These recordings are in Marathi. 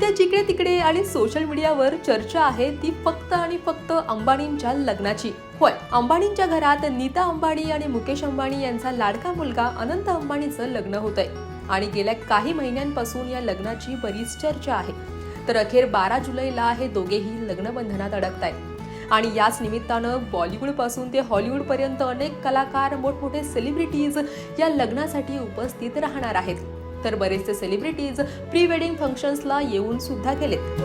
सध्या जिकडे तिकडे आणि सोशल मीडियावर चर्चा आहे ती फक्त आणि फक्त अंबानींच्या लग्नाची. होय अंबानींच्या घरात नीता अंबानी आणि मुकेश अंबानी यांचा लाडका मुलगा अनंत अंबानीचं लग्न होतंय. आणि गेल्या काही महिन्यांपासून या लग्नाची बरीच चर्चा आहे. तर अखेर बारा जुलैला हे दोघेही लग्नबंधनात अडकत आहेत आणि याच निमित्तानं बॉलिवूडपासून ते हॉलिवूडपर्यंत अनेक कलाकार मोठमोठे सेलिब्रिटीज या लग्नासाठी उपस्थित राहणार आहेत. तर बरेचसे सेलिब्रिटीज प्री वेडिंग फंक्शन्सला येऊन सुद्धा गेलेत.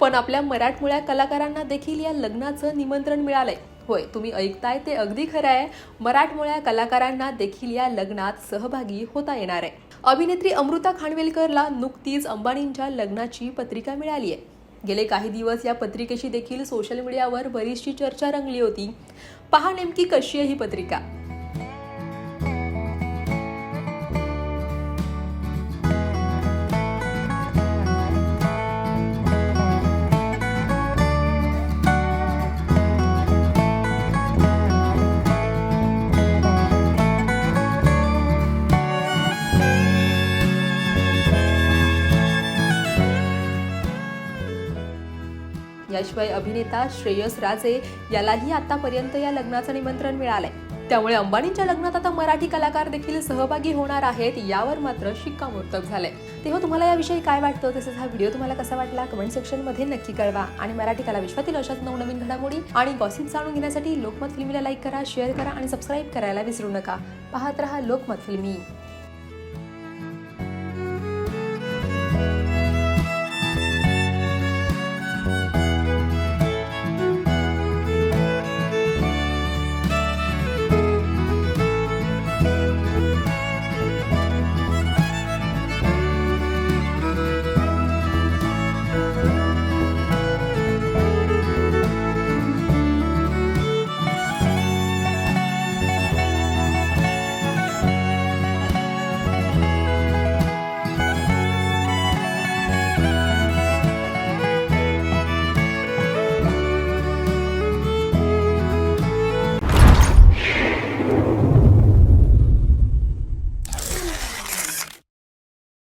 पण आपल्या मराठमोळ्या कलाकारांना देखील या लग्नाचं निमंत्रण मिळालंय. होय तुम्ही ऐकताय ते अगदी खरं आहे. मराठमोळ्या कलाकारांना देखील या लग्नात सहभागी होता येणार आहे. अभिनेत्री अमृता खानवेलकरला नुकतीच अंबानींच्या लग्नाची पत्रिका मिळाली आहे गेले काही दिवस या पत्रिकेशी देखील सोशल मीडियावर बरीचशी चर्चा रंगली होती. पहा नेमकी कशी आहे ही पत्रिका. याशिवाय अभिनेता श्रेयस राजे यालाही आतापर्यंत या लग्नाचं निमंत्रण मिळालंय. त्यामुळे अंबानींच्या लग्नात आता मराठी कलाकार देखील सहभागी होणार आहेत यावर मात्र शिक्कामोर्तब झालंय. तेव्हा तुम्हाला याविषयी काय वाटतं? तसेच हा व्हिडिओ तुम्हाला कसा वाटला? कमेंट सेक्शनमध्ये नक्की कळवा. आणि मराठी कला विश्वातील अशाच नवनवीन घडामोडी आणि गॉसिप जाणून घेण्यासाठी लोकमत फिल्मीला लाईक करा शेअर करा आणि सबस्क्राईब करायला विसरू नका. पाहत रहा लोकमत फिल्मी.